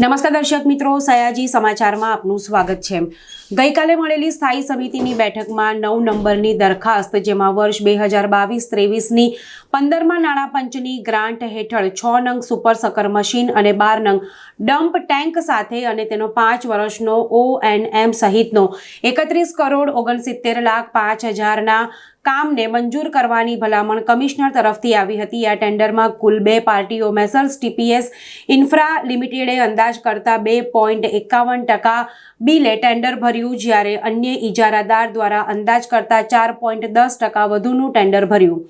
નમસ્કાર દર્શક મિત્રો, સયાજી સમાચારમાં આપનું સ્વાગત છે. ગઈકાલે મળેલી સ્થાયી સમિતિની બેઠકમાં નવ નંબરની દરખાસ્ત, જેમાં વર્ષ બે હજાર બાવીસ ત્રેવીસની પંદરમાં નાણાં પંચની ગ્રાન્ટ હેઠળ છ નંગ સુપર સકર મશીન અને બાર નંગ ડમ્પ ટેન્ક સાથે અને તેનો પાંચ વર્ષનો ઓ એન એમ સહિતનો એકત્રીસ કરોડ ઓગણસિત્તેર લાખ પાંચ હજારના કામને મંજૂર કરવાની ભલામણ કમિશનર તરફથી આવી હતી. આ ટેન્ડરમાં કુલ બે પાર્ટીઓ મેસર્સ, ટીપીએસ, ઇન્ફ્રા લિમિટેડે અંદાજ કરતા બે પોઈન્ટ એકાવન ટકા બિલે ટેન્ડર ભર્યું, જ્યારે અન્ય ઇજારાદાર દ્વારા અંદાજ કરતા ચાર પોઈન્ટ દસ ટકા વધુનું ટેન્ડર ભર્યું.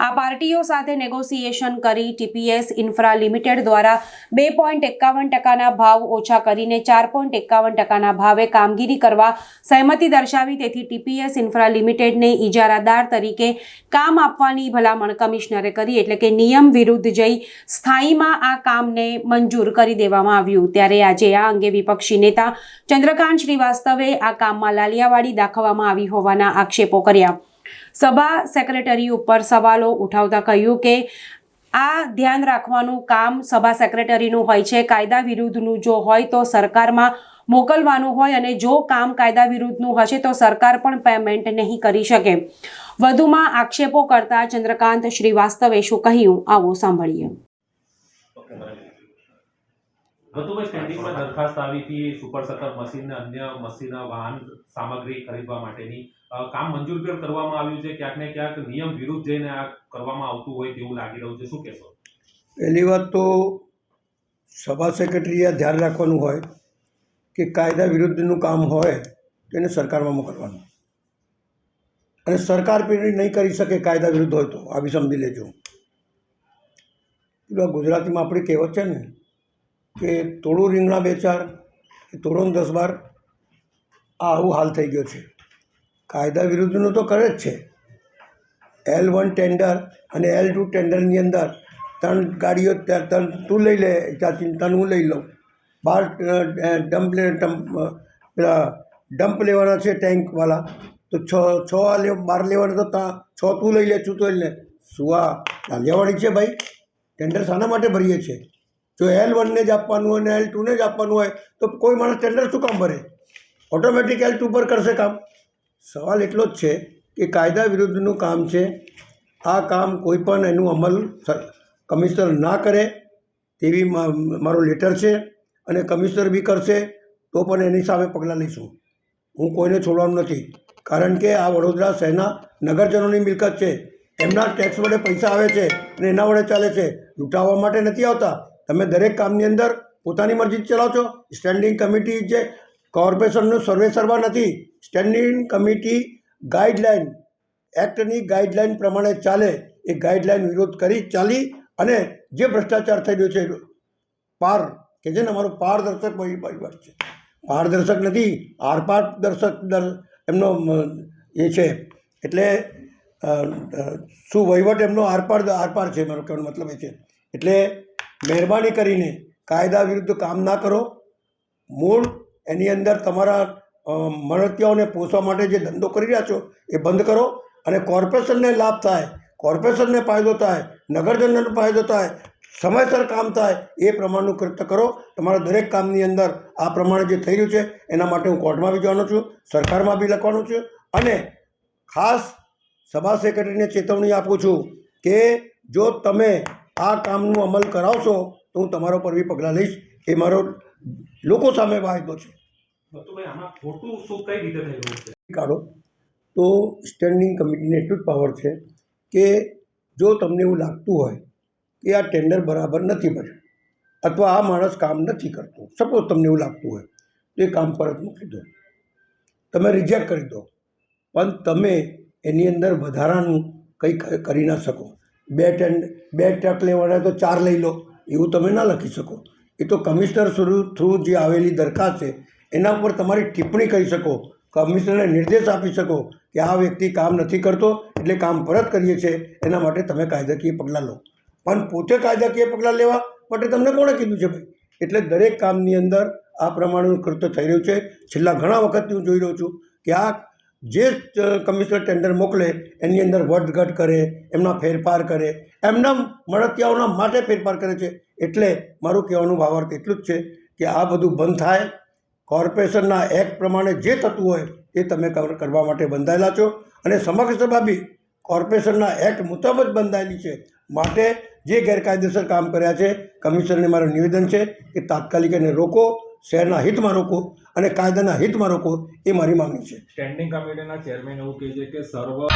આ પાર્ટીઓ સાથે નેગોસિએશન કરી ટીપીએસ, ઇન્ફ્રા લિમિટેડ દ્વારા બે પોઈન્ટ એકાવન ટકાના ભાવ ઓછા કરીને ચાર પોઈન્ટ એકાવન ટકાના ભાવે કામગીરી કરવા સહમતી દર્શાવી, તેથી ટીપીએસ, ઇન્ફ્રા લિમિટેડને ઇજારાદાર તરીકે કામ આપવાની ભલામણ કમિશનરે કરી એટલે કે નિયમ વિરુદ્ધ જઈ સ્થાયીમાં આ કામને મંજૂર કરી દેવામાં આવ્યું. ત્યારે આજે આ અંગે વિપક્ષી નેતા ચંદ્રકાંત શ્રીવાસ્તવે આ કામમાં લાલિયાવાડી દાખવવામાં આવી હોવાના આક્ષેપો કર્યા. સભા સેક્રેટરી ઉપર સવાલો ઉઠાવતા કહ્યું કે આ ધ્યાન રાખવાનું કામ સભા સેક્રેટરીનું હોય છે, કાયદા વિરુદ્ધનું જો હોય તો સરકારમાં મોકલવાનું હોય અને જો કામ કાયદા વિરુદ્ધનું હશે તો સરકાર પણ પેમેન્ટ નહીં કરી શકે. વધુમાં આક્ષેપો કરતા ચંદ્રકાંત શ્રીવાસ્તવે શું કહ્યું? આવો સાંભળીએ. વધુમાં સ્ટેન્ડિંગમાં દરખાસ્ત આવી હતી, સુપર સતર મશીન અન્ય મશીન વાહન સામગ્રી ખરીદવા માટેની કામ મંજૂર પણ કરવામાં આવ્યું છે. ક્યાંક ને ક્યાંક નિયમ વિરુદ્ધ જઈને આ કરવામાં આવતું હોય તેવું લાગી રહ્યું છે. શું કહેશો? પહેલી વાત તો સભા સેક્રેટરીએ ધ્યાન રાખવાનું હોય કે કાયદા વિરુદ્ધનું કામ હોય તેને સરકારમાં મોકલવાનું. અને સરકાર પણ નહીં કરી શકે કાયદા વિરુદ્ધ હોય તો આવી સમજી લેજો. પેલા ગુજરાતીમાં આપણી કહેવત છે ને કે તોડું રીંગણા બે ચાર કે તોડો દસ બાર, આ આવું હાલ થઈ ગયો છે. કાયદા વિરુદ્ધનું તો કરે જ છે. એલ વન ટેન્ડર અને એલ ટુ ટેન્ડરની અંદર ત્રણ ગાડીઓ ત્રણ તું લઈ લે, ત્યાંથી ત્રણ હું લઈ લઉં. બાર ડમ્પ લે પેલા ડમ્પ લેવાના છે ટેન્કવાળા તો છ છ આ લે, બાર લેવાના તો ત્યાં છ તું લઈ લે, છું તો લે. શું આ લાલિયાવાડી છે ભાઈ? ટેન્ડર શાના માટે ભરીએ છીએ? જો એલ વનને જ આપવાનું હોય ને એલ ટુને જ આપવાનું હોય, તો કોઈ માણસ ટેન્ડર શું કામ ભરે? ઓટોમેટિક એલ ટુ પર કરશે કામ. સવાલ એટલો જ છે કે કાયદા વિરુદ્ધનું કામ છે. આ કામ કોઈ પણ એનું અમલ કમિશનર ના કરે તેવી મારો લેટર છે અને કમિશનર બી કરશે તો પણ એની સામે પગલાં લઈશું. હું કોઈને છોડવાનું નથી. કારણ કે આ વડોદરા શહેરના નગરજનોની મિલકત છે. એમના ટેક્સ વડે પૈસા આવે છે અને એના વડે ચાલે છે. લૂંટાવવા માટે નથી આવતા. તમે દરેક કામની અંદર પોતાની મરજી ચલાવો છો સ્ટેન્ડિંગ કમિટી જે કોર્પોરેશનનું સર્વે સર્વા નથી. સ્ટેન્ડિંગ કમિટી ગાઈડલાઈન, એક્ટની ગાઈડલાઈન પ્રમાણે ચાલે એ ગાઈડલાઈન વિરોધ કરી ચાલી અને જે ભ્રષ્ટાચાર થઈ રહ્યો છે, પાર, કે છે ને અમારો પારદર્શક પરિ- પરિવાર છે. પારદર્શક નથી, આરપારદર્શક દર, એમનો એ છે. એટલે શું વહીવટ એમનો આરપાર આરપાર છે, મારો કહેવાનો મતલબ એ છે. એટલે મહેરબાની કરીને કાયદા વિરુદ્ધ કામ ના કરો. મૂળ એની અંદર તમારા મળતિયાઓને પોષવા માટે જે ધંધો કરી રહ્યા છો, એ બંધ કરો અને કોર્પોરેશનને લાભ થાય, કોર્પોરેશનને ફાયદો થાય, નગરજનોને ફાયદો થાય, સમયસર કામ થાય, એ પ્રમાણનું કૃત્ય કરો. તમારા દરેક કામની અંદર આ પ્રમાણે જે થઈ રહ્યું છે, એના માટે હું કોર્ટમાં બી જવાનો છું, સરકારમાં બી લખવાનું છું અને ખાસ સભા સેક્રેટરીને ચેતવણી આપું છું કે જો તમે આ કામનું અમલ કરાવશો, તો હું તમારા પર બી પગલાં લઈશ. એ મારો લોકો સામે વાયદો છે. કાઢો તો સ્ટેન્ડિંગ કમિટીને એટલું જ પાવર છે કે જો તમને એવું લાગતું હોય કે આ ટેન્ડર બરાબર નથી ભર્યું અથવા આ માણસ કામ નથી કરતો સપોઝ તમને એવું લાગતું હોય તો એ કામ પરત મૂકી દો. તમે રિજેક્ટ કરી દો. પણ તમે એની અંદર વધારાનું કંઈ કરી ના શકો. બે ટેન્ડ બે ટ્રક લેવાના તો ચાર લઈ લો. એવું તમે ના લખી શકો. એ તો કમિશનર થ્રુ થ્રુ જે આવેલી દરખાસ્ત છે, એના ઉપર તમારી ટિપ્પણી કરી શકો, કમિશનરને નિર્દેશ આપી શકો કે આ વ્યક્તિ કામ નથી કરતો એટલે કામ પરત કરીએ છીએ એના માટે તમે કાયદાકીય પગલાં લો. પણ પોતે કાયદાકીય પગલાં લેવા માટે તમને કોણે કીધું છે ભાઈ? એટલે દરેક કામની અંદર આ પ્રમાણેનું કૃત્ય થઈ રહ્યું છે. છેલ્લા ઘણા વખતથી હું જોઈ રહ્યો છું કે આ જે કમિશનર ટેન્ડર મોકલે, એની અંદર વધઘટ કરે, એમના ફેરફાર કરે, એમના મળતિયાઓના માટે ફેરફાર કરે છે. એટલે મારું કહેવાનું ભાવાર્થ એટલું જ છે કે આ બધું બંધ થાય. કોર્પોરેશનના એક્ટ પ્રમાણે જે થતું હોય એ તમે કર- કરવા માટે બંધાયેલા છો. અને સમગ્ર સભા બી કોર્પોરેશનના એક્ટ મુજબ જ બંધાયેલી છે. માટે જે ગેરકાયદેસર કામ કર્યા છે, કમિશનરને મારું નિવેદન છે કે તાત્કાલિક એને રોકો, શહેરના હિતમાં રોકો અને કાયદાના હિતમાં રોકો એ મારી માંગણી છે. સ્ટેન્ડિંગ કમિટીના ચેરમેન એવું કહે છે કે સર્વ